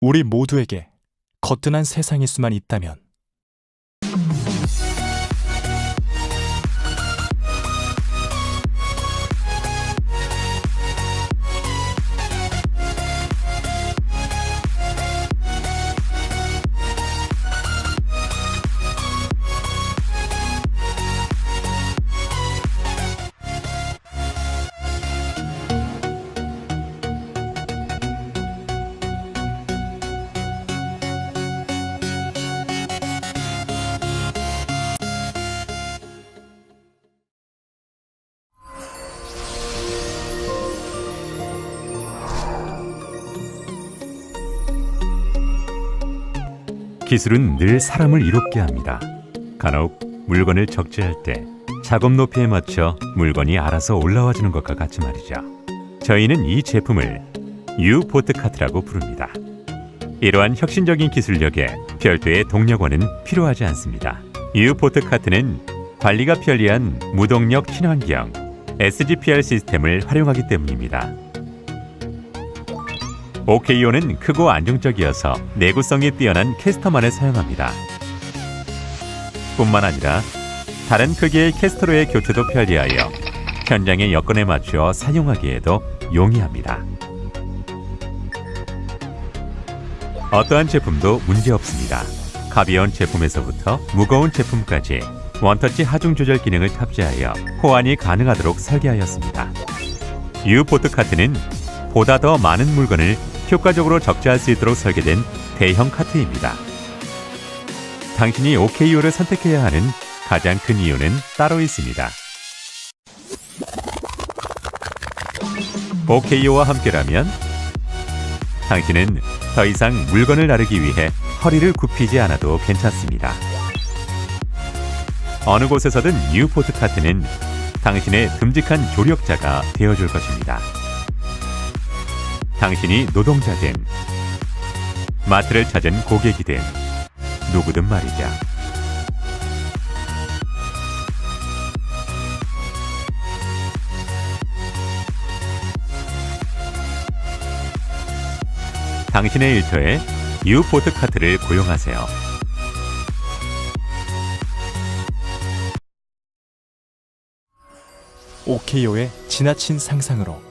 우리 모두에게 거뜬한 세상일 수만 있다면 기술은 늘 사람을 이롭게 합니다. 간혹 물건을 적재할 때 작업 높이에 맞춰 물건이 알아서 올라와 주는 것과 같이 말이죠. 저희는 이 제품을 U 포트카트라고 부릅니다. 이러한 혁신적인 기술력에 별도의 동력원은 필요하지 않습니다. U 포트카트는 관리가 편리한 무동력 친환경 SGPR 시스템을 활용하기 때문입니다. OKO는 크고 안정적이어서 내구성이 뛰어난 캐스터만을 사용합니다. 뿐만 아니라 다른 크기의 캐스터로의 교체도 편리하여 현장의 여건에 맞추어 사용하기에도 용이합니다. 어떠한 제품도 문제없습니다. 가벼운 제품에서부터 무거운 제품까지 원터치 하중 조절 기능을 탑재하여 호환이 가능하도록 설계하였습니다. 유포트 카트는 보다 더 많은 물건을 효과적으로 적재할 수 있도록 설계된 대형 카트입니다. 당신이 OKO를 선택해야 하는 가장 큰 이유는 따로 있습니다. OKO와 함께라면 당신은 더 이상 물건을 나르기 위해 허리를 굽히지 않아도 괜찮습니다. 어느 곳에서든 뉴포트 카트는 당신의 듬직한 조력자가 되어줄 것입니다. 당신이 노동자든 마트를 찾은 고객이든 누구든 말이죠. 당신의 일터에 유포트 카트를 고용하세요. OKO의 지나친 상상으로